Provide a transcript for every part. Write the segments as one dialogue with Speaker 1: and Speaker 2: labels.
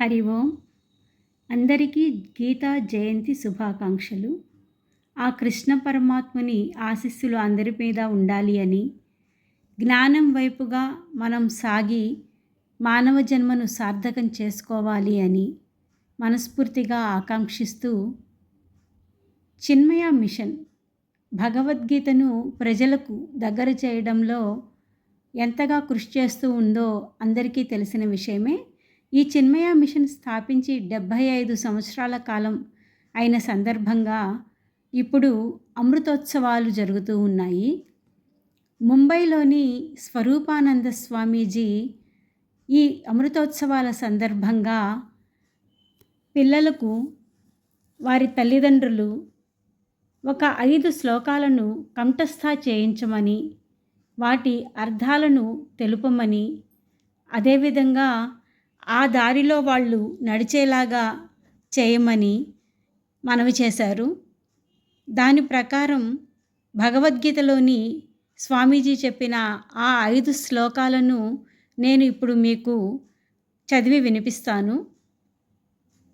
Speaker 1: హరి ఓం. అందరికీ గీతా జయంతి శుభాకాంక్షలు. ఆ కృష్ణ పరమాత్ముని ఆశీస్సులు అందరి మీద ఉండాలి అని జ్ఞానం వైపుగా మనం సాగి మానవ జన్మను సార్థకం చేసుకోవాలి అని మనస్ఫూర్తిగా ఆకాంక్షిస్తూ చిన్మయ మిషన్ భగవద్గీతను ప్రజలకు దగ్గర చేయడంలో ఎంతగా కృషి చేస్తూ ఉందో అందరికీ తెలిసిన విషయమే. ఈ చిన్మయ మిషన్ స్థాపించి డెబ్భై ఐదు సంవత్సరాల కాలం అయిన సందర్భంగా ఇప్పుడు అమృతోత్సవాలు జరుగుతూ ఉన్నాయి. ముంబైలోని స్వరూపానంద స్వామీజీ ఈ అమృతోత్సవాల సందర్భంగా పిల్లలకు వారి తల్లిదండ్రులు ఒక ఐదు శ్లోకాలను కంఠస్థ చేయించమని వాటి అర్థాలను తెలుపమని అదేవిధంగా ఆ దారిలో వాళ్ళు నడిచేలాగా చేయమని మనవి చేశారు. దాని ప్రకారం భగవద్గీతలోని స్వామీజీ చెప్పిన ఆ ఐదు శ్లోకాలను నేను ఇప్పుడు మీకు చదివి వినిపిస్తాను.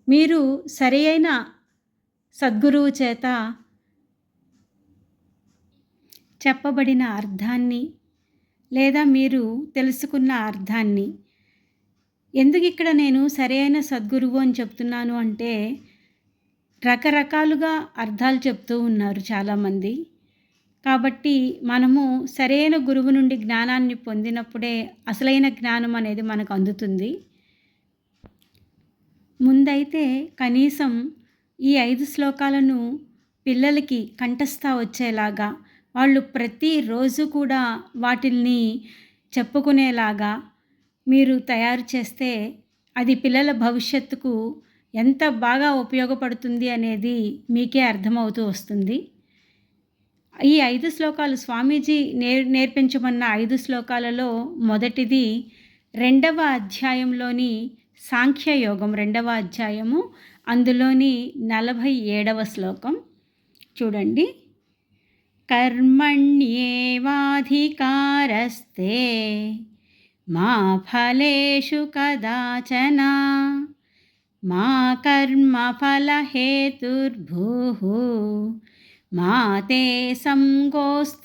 Speaker 1: మీరు సరి అయిన సద్గురువు చేత చెప్పబడిన అర్థాన్ని లేదా మీరు తెలుసుకున్న అర్థాన్ని ఎందుకు ఇక్కడ నేను సరైన సద్గురువు అని చెప్తున్నాను అంటే రకరకాలుగా అర్థాలు చెప్తూ ఉన్నారు చాలామంది. కాబట్టి మనము సరైన గురువు నుండి జ్ఞానాన్ని పొందినప్పుడే అసలైన జ్ఞానం అనేది మనకు అందుతుంది. ముందైతే కనీసం ఈ ఐదు శ్లోకాలను పిల్లలకి కంఠస్థ వచ్చేలాగా వాళ్ళు ప్రతిరోజు కూడా వాటిల్ని చెప్పుకునేలాగా మీరు తయారు చేస్తే అది పిల్లల భవిష్యత్తుకు ఎంత బాగా ఉపయోగపడుతుంది అనేది మీకే అర్థమవుతూ వస్తుంది. ఈ ఐదు శ్లోకాలు స్వామీజీ నేర్ నేర్పించమన్న ఐదు శ్లోకాలలో మొదటిది రెండవ అధ్యాయంలోని సాంఖ్యయోగం రెండవ అధ్యాయము అందులోని నలభై ఏడవ శ్లోకం. చూడండి. కర్మణ్యేవాధికారస్తే మా ఫలేషు కదాచన మా కర్మఫలహేతుర్భూ మా తే సంగోస్త్వకర్మణి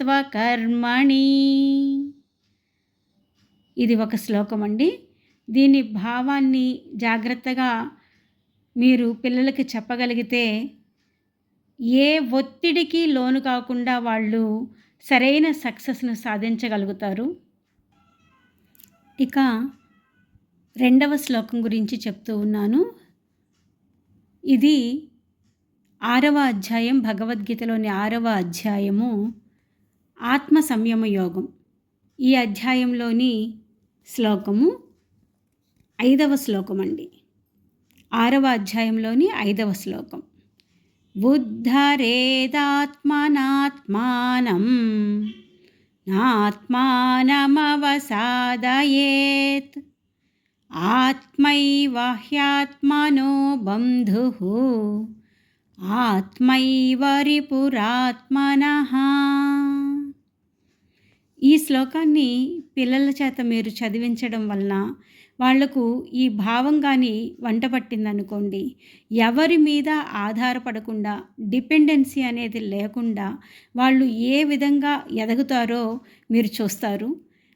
Speaker 1: ఇది ఒక శ్లోకం అండి. దీని భావాన్ని జాగ్రత్తగా మీరు పిల్లలకి చెప్పగలిగితే ఏ ఒత్తిడికి లోను కాకుండా వాళ్ళు సరైన సక్సెస్ను సాధించగలుగుతారు. ఇక రెండవ శ్లోకం గురించి చెప్తూ ఉన్నాను. ఇది ఆరవ అధ్యాయం భగవద్గీతలోని ఆరవ అధ్యాయము ఆత్మ సంయమ యోగం. ఈ అధ్యాయంలోని శ్లోకము ఐదవ శ్లోకం అండి. ఆరవ అధ్యాయంలోని ఐదవ శ్లోకం. ఉద్ధరేదాత్మనాత్మానం. నాత్మానమవసాదయేత్ ఆత్మైవ హ్యాత్మనో బంధు ఆత్మైవ రిపురాత్మన ఈ శ్లోకాన్ని పిల్లల చేత మీరు చదివించడం వలన వాళ్ళకు ఈ భావం కానీ వంట పట్టిందనుకోండి. ఎవరి మీద ఆధారపడకుండా డిపెండెన్సీ అనేది లేకుండా వాళ్ళు ఏ విధంగా ఎదుగుతారో మీరు చూస్తారు.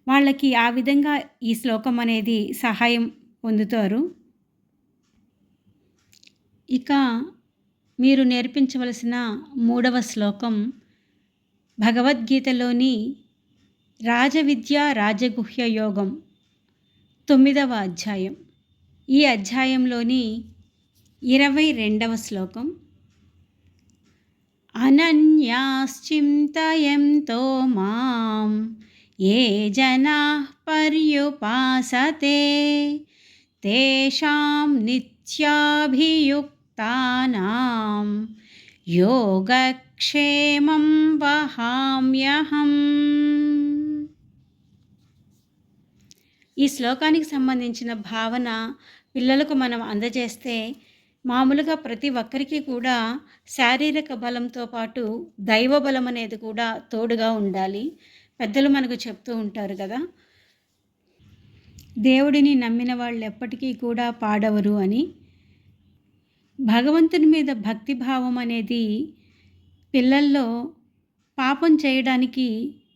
Speaker 1: వాళ్ళకి ఆ విధంగా ఈ శ్లోకం అనేది సహాయం పొందుతారు. ఇక మీరు నేర్పించవలసిన మూడవ శ్లోకం భగవద్గీతలోని రాజవిద్య రాజగుహ్య యోగం. తొమ్మిదవ అధ్యాయం. ఈ అధ్యాయంలోని ఇరవై రెండవ శ్లోకం. అనన్యాశ్చింతయంతో మాం ఏ జనా పర్యుపాసతే తేషాం నిత్యాభియుక్తానాం యోగక్షేమం వహామ్యహం. ఈ శ్లోకానికి సంబంధించిన భావన పిల్లలకు మనం అందజేస్తే మామూలుగా ప్రతి ఒక్కరికి కూడా శారీరక బలంతో పాటు దైవ బలం అనేది కూడా తోడుగా ఉండాలి. పెద్దలు మనకు చెప్తూ ఉంటారు కదా దేవుడిని నమ్మిన వాళ్ళు ఎప్పటికీ కూడా పాడవరు అని. భగవంతుని మీద భక్తిభావం అనేది పిల్లల్లో పాపం చేయడానికి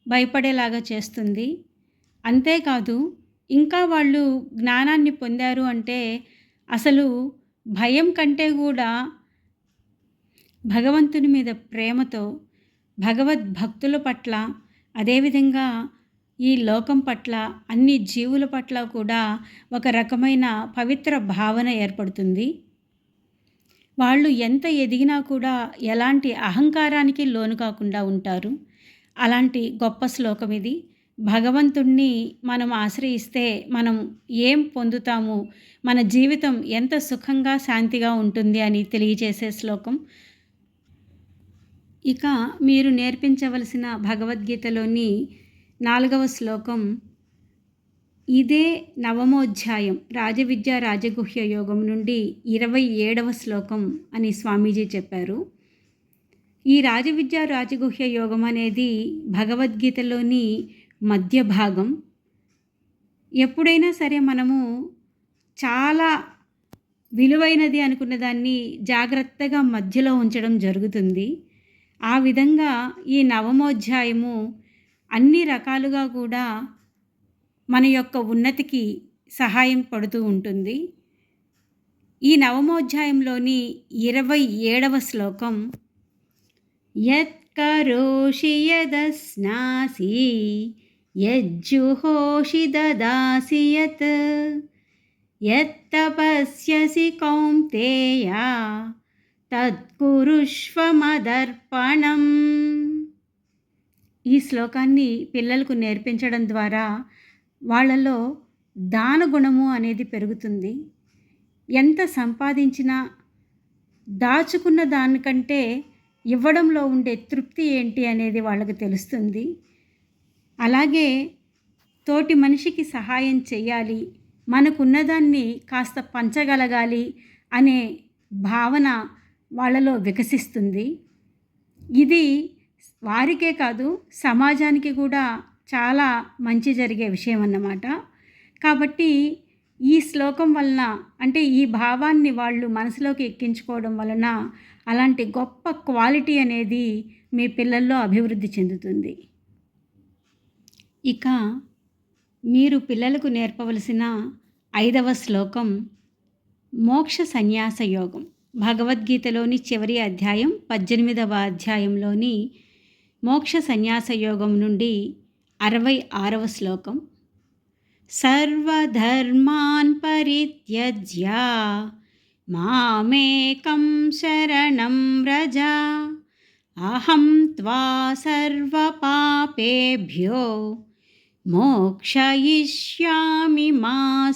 Speaker 1: భయపడేలాగా చేస్తుంది. అంతేకాదు ఇంకా వాళ్ళు జ్ఞానాన్ని పొందారు అంటే అసలు భయం కంటే కూడా భగవంతుని మీద ప్రేమతో భగవద్భక్తుల పట్ల అదేవిధంగా ఈ లోకం పట్ల అన్ని జీవుల పట్ల కూడా ఒక రకమైన పవిత్ర భావన ఏర్పడుతుంది. వాళ్ళు ఎంత ఎదిగినా కూడా ఎలాంటి అహంకారానికి లోను కాకుండా ఉంటారు. అలాంటి గొప్ప శ్లోకం ఇది. భగవంతుణ్ణి మనం ఆశ్రయిస్తే మనం ఏం పొందుతాము? మన జీవితం ఎంత సుఖంగా శాంతిగా ఉంటుంది అని తెలియజేసే శ్లోకం. ఇక మీరు నేర్పించవలసిన భగవద్గీతలోని నాలుగవ శ్లోకం ఇదే నవమోధ్యాయం రాజవిద్య రాజగుహ్య యోగం నుండి ఇరవై ఏడవ శ్లోకం అని స్వామీజీ చెప్పారు. ఈ రాజవిద్య రాజగుహ్య యోగం అనేది భగవద్గీతలోని మధ్య భాగం. ఎప్పుడైనా సరే మనము చాలా విలువైనది అనుకున్న దాన్ని జాగ్రత్తగా మధ్యలో ఉంచడం జరుగుతుంది. ఆ విధంగా ఈ నవమోధ్యాయము అన్ని రకాలుగా కూడా మన యొక్క ఉన్నతికి సహాయం పడుతూ ఉంటుంది. ఈ నవమోధ్యాయంలోని ఇరవై ఏడవ శ్లోకం యత్కరోషి యదస్నాసి యజ్జుహోషి దదాసి యత్ యత్తపస్యసి కౌంతేయ తత్కురుష్వమదర్పణం ఈ శ్లోకాన్ని పిల్లలకు నేర్పించడం ద్వారా వాళ్ళలో దాన గుణము అనేది పెరుగుతుంది. ఎంత సంపాదించినా దాచుకున్న దానికంటే ఇవ్వడంలో ఉండే తృప్తి ఏంటి అనేది వాళ్ళకి తెలుస్తుంది. అలాగే తోటి మనిషికి సహాయం చేయాలి మనకున్నదాన్ని కాస్త పంచగలగాలి అనే భావన వాళ్ళలో వికసిస్తుంది. ఇది వారికే కాదు సమాజానికి కూడా చాలా మంచి జరిగే విషయం అన్నమాట. కాబట్టి ఈ శ్లోకం వలన అంటే ఈ భావాన్ని వాళ్ళు మనసులోకి ఎక్కించుకోవడం వలన అలాంటి గొప్ప క్వాలిటీ అనేది మీ పిల్లల్లో అభివృద్ధి చెందుతుంది. ఇక మీరు పిల్లలకు నేర్పవలసిన ఐదవ శ్లోకం మోక్ష సన్యాస యోగం. భగవద్గీతలోని చివరి అధ్యాయం పద్దెనిమిదవ అధ్యాయంలోని మోక్ష సన్యాస యోగం నుండి అరవై ఆరవ శ్లోకం. సర్వధర్మాన్ పరిత్యజ్య మామేకం శరణం వ్రజ అహం త్వా సర్వపాపేభ్యో మోక్షయిష్యామి మా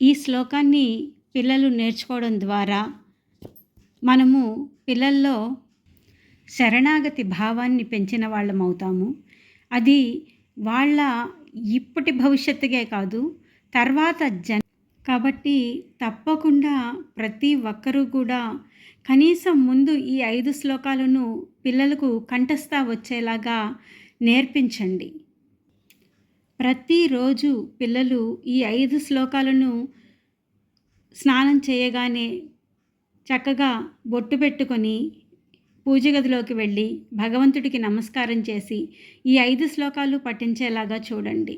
Speaker 1: ఈ శ్లోకాన్ని పిల్లలు నేర్చుకోవడం ద్వారా మనము పిల్లల్లో శరణాగతి భావాన్ని పెంచిన వాళ్ళం అవుతాము. అది వాళ్ళ ఇప్పటి భవిష్యత్తుకే కాదు తర్వాత జన్ కాబట్టి తప్పకుండా ప్రతి ఒక్కరూ కూడా కనీసం ముందు ఈ ఐదు శ్లోకాలను పిల్లలకు కంఠస్థ వచ్చేలాగా నేర్పించండి. ప్రతిరోజు పిల్లలు ఈ ఐదు శ్లోకాలను స్నానం చేయగానే చక్కగా బొట్టు పెట్టుకొని పూజ గదిలోకి వెళ్ళి భగవంతుడికి నమస్కారం చేసి ఈ ఐదు శ్లోకాలు పఠించేలాగా చూడండి.